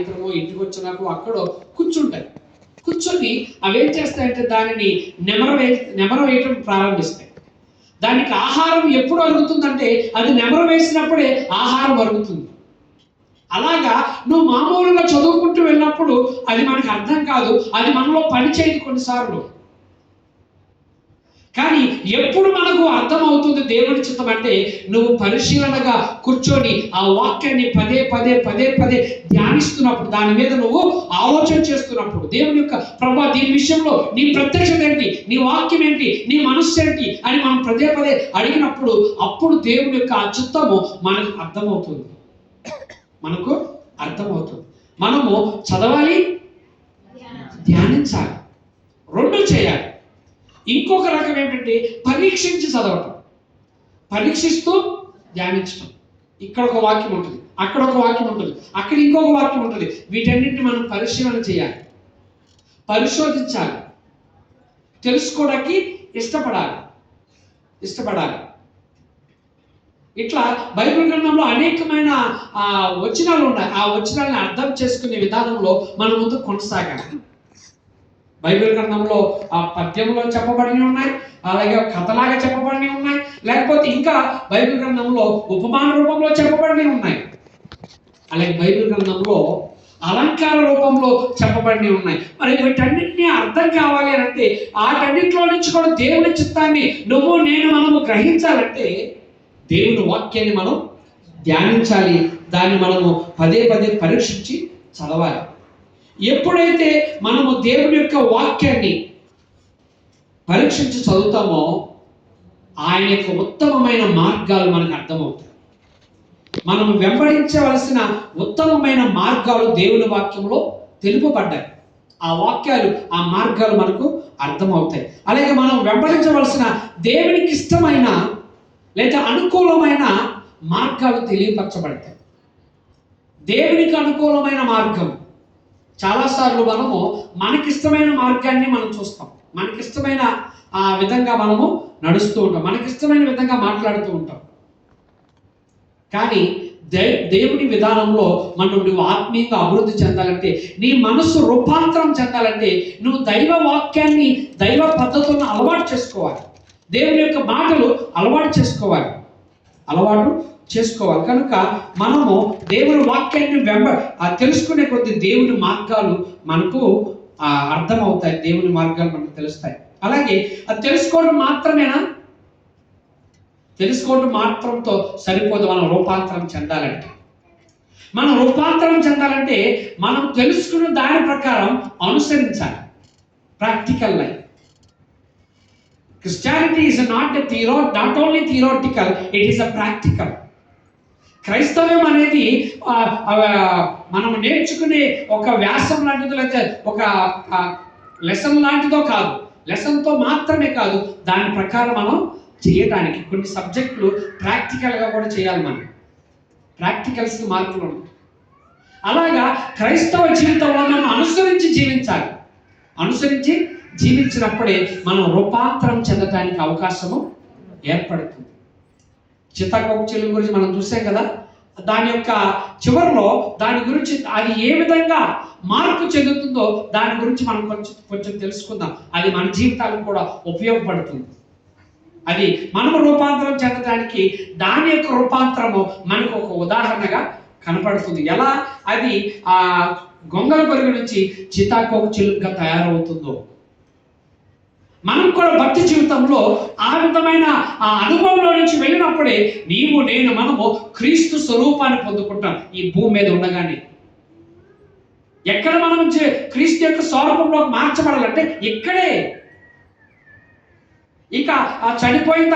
సాయంత్రమో ఇంటికి వచ్చినాకో అక్కడో కూర్చుంటాయి. కూర్చొని అవేం చేస్తాయంటే దానిని నెమర వే నెమర వేయటం ప్రారంభిస్తాయి. దానికి ఆహారం ఎప్పుడు అరుగుతుందంటే అది నెమర వేసినప్పుడే ఆహారం అరుగుతుంది. అలాగా నువ్వు మామూలుగా చదువుకుంటూ వెళ్ళినప్పుడు అది మనకు అర్థం కాదు అది మనలో పని చేయదు కొన్నిసార్లు. కానీ ఎప్పుడు మనకు అర్థమవుతుంది దేవుడి చిత్తం అంటే నువ్వు పరిశీలనగా కూర్చొని ఆ వాక్యాన్ని పదే పదే పదే పదే ధ్యానిస్తున్నప్పుడు దాని మీద నువ్వు ఆలోచన చేస్తున్నప్పుడు దేవుని యొక్క ప్రభా దీని విషయంలో నీ ప్రత్యక్షత ఏంటి? నీ వాక్యం ఏంటి? నీ మనస్సు ఏంటి? అని మనం పదే పదే అడిగినప్పుడు అప్పుడు దేవుని యొక్క ఆ చిత్తము మనకు అర్థమవుతుంది. మనకు అర్థమవుతుంది. మనము చదవాలి ధ్యానించాలి. రెండు చేయాలి. ఇంకొక రకం ఏంటంటే పరీక్షించి చదవటం. పరీక్షిస్తూ ధ్యానించటం. ఇక్కడ ఒక వాక్యం ఉంటుంది. అక్కడ ఒక వాక్యం ఉంటుంది. అక్కడ ఇంకొక వాక్యం ఉంటుంది. వీటన్నిటిని మనం పరిశీలన చేయాలి. పరిశోధించాలి. తెలుసుకోవడానికి ఇష్టపడాలి. ఇష్టపడాలి. ఇట్లా బైబిల్ గ్రంథంలో అనేకమైన వచనాలు ఉన్నాయి. ఆ వచనాలను అర్థం చేసుకునే విధానంలో మన ముందు కొనసాగాలి. బైబిల్ గ్రంథంలో ఆ పద్యంలో చెప్పబడినవి ఉన్నాయి అలాగే కథలాగా చెప్పబడినవి ఉన్నాయి లేకపోతే ఇంకా బైబిల్ గ్రంథంలో ఉపమాన రూపంలో చెప్పబడినవి ఉన్నాయి. అలాగే బైబిల్ గ్రంథంలో అలంకార రూపంలో చెప్పబడినవి ఉన్నాయి. మరి వీటన్నిటిని అర్థం కావాలి అంటే వాటన్నిటిలో నుంచి కూడా దేవుని చిత్తాన్ని నువ్వు నేను మనము గ్రహించాలంటే దేవుని వాక్యాన్ని మనం ధ్యానించాలి. దాన్ని మనము పదే పదే పరీక్షించి చదవాలి. ఎప్పుడైతే మనము దేవుని యొక్క వాక్యాన్ని పరీక్షించి చదువుతామో ఆయన యొక్క ఉత్తమమైన మార్గాలు మనకు అర్థమవుతాయి. మనము వెంబడించవలసిన ఉత్తమమైన మార్గాలు దేవుని వాక్యంలో తెలుపబడ్డాయి. ఆ వాక్యాలు ఆ మార్గాలు మనకు అర్థమవుతాయి. అలాగే మనం వెంబడించవలసిన దేవునికి ఇష్టమైన లేదా అనుకూలమైన మార్గాలు తెలియపరచబడతాయి. దేవునికి అనుకూలమైన మార్గం చాలాసార్లు మనము మనకిష్టమైన మార్గాన్ని మనం చూస్తాం. మనకిష్టమైన ఆ విధంగా మనము నడుస్తూ ఉంటాం. మనకిష్టమైన విధంగా మాట్లాడుతూ ఉంటాం. కానీ దే దేవుని విధానంలో మనం నువ్వు ఆత్మీయంగా అభివృద్ధి చెందాలంటే నీ మనస్సు రూపాంతరం చెందాలంటే నువ్వు దైవ వాక్యాన్ని దైవ పద్ధతులను అలవాటు చేసుకోవాలి. దేవుని యొక్క మాటలు అలవాటు చేసుకోవాలి. అలవాటు చేసుకోవాలి. కనుక మనము దేవుని వాక్యాన్ని వెంబ తెలుసుకునే కొద్ది దేవుని మార్గాలు మనకు అర్థమవుతాయి. దేవుని మార్గాలు మనకు తెలుస్తాయి. అలాగే అది తెలుసుకోవడం మాత్రమేనా? తెలుసుకోవడం మాత్రంతో సరిపోదు. మనం రూపాంతరం చెందాలంటే. మనం రూపాంతరం చెందాలంటే మనం తెలుసుకున్న దాని ప్రకారం అనుసరించాలి. Practical life. Christianity is not a theory not only theoretical it is a practical క్రైస్తవ్యం అనేది మనం నేర్చుకునే ఒక వ్యాసం లాంటిదో లేకపోతే ఒక లెసన్ లాంటిదో కాదు. లెసన్తో మాత్రమే కాదు దాని ప్రకారం మనం చేయడానికి కొన్ని సబ్జెక్టులు ప్రాక్టికల్గా కూడా చేయాలి మనం. ప్రాక్టికల్స్కి మార్కులు ఉంటాయి. అలాగా క్రైస్తవ జీవితంలో మనం అనుసరించి జీవించాలి. అనుసరించి జీవించినప్పుడే మనం రూపాంతరం చెందటానికి అవకాశము ఏర్పడుతుంది. చిత్తాకోక చెల్లి గురించి మనం చూసాం కదా దాని యొక్క చివరిలో దాని గురించి అది ఏ విధంగా మార్పు చెందుతుందో దాని గురించి మనం కొంచెం కొంచెం తెలుసుకుందాం. అది మన జీవితాలకు కూడా ఉపయోగపడుతుంది. అది మనము రూపాంతరం చెందడానికి దాని యొక్క రూపాంతరము మనకు ఒక ఉదాహరణగా కనపడుతుంది. ఎలా? అది ఆ గొంగల పరుగు నుంచి చితాకోక చిలుకగా తయారవుతుందో. మనం కూడా భక్తి జీవితంలో ఆ విధమైన ఆ అనుభవంలో నుంచి వెళ్ళినప్పుడే నీవు నేను మనము క్రీస్తు స్వరూపాన్ని పొందుకుంటాం ఈ భూమి మీద ఉండగానే. ఎక్కడ మనం క్రీస్తు యొక్క స్వరూపంలోకి మార్చబడాలంటే ఇక్కడే. ఇక ఆ చనిపోయిన